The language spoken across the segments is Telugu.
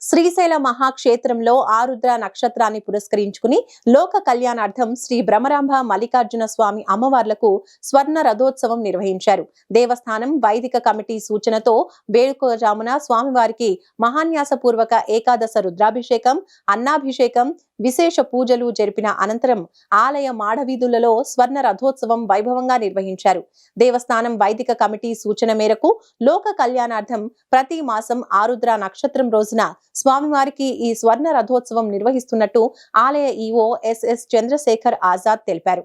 శ్రీశైల మహాక్షేత్రంలో ఆరుద్ర నక్షత్రాన్ని పురస్కరించుకుని లోక కళ్యాణార్థం శ్రీ భ్రమరాంభ మల్లికార్జున స్వామి అమ్మవార్లకు స్వర్ణ రథోత్సవం నిర్వహించారు. దేవస్థానం వైదిక కమిటీ సూచనతో వేడుకజామున స్వామివారికి మహాన్యాసపూర్వక ఏకాదశ రుద్రాభిషేకం అన్నాభిషేకం విశేష పూజలు జరిపిన అనంతరం ఆలయ మాడవీధులలో స్వర్ణ రథోత్సవం వైభవంగా నిర్వహించారు. దేవస్థానం వైదిక కమిటీ సూచన మేరకు లోక కళ్యాణార్థం ప్రతి మాసం ఆరుద్ర నక్షత్రం రోజున స్వామివారికి ఈ స్వర్ణ రథోత్సవం నిర్వహిస్తున్నట్టు ఆలయ ఈవో ఎస్ఎస్ చంద్రశేఖర్ ఆజాద్ తెలిపారు.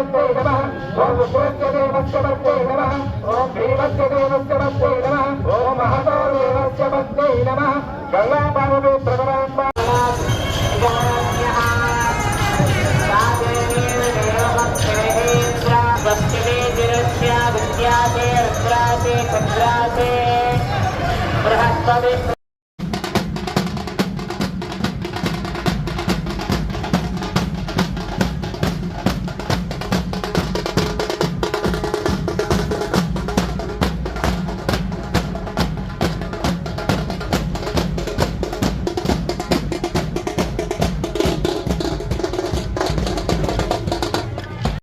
భీమస్యదే నమ. ఓం విశ్వస్యదే మత్స్యమత్తే నమ. ఓం భీమస్యదే మత్స్యమత్తే నమ. ఓం మహతాదే మత్స్యమత్తే నమ. గంగాపార్వతి ప్రగణాంబ విద్యాసే బృహస్పతి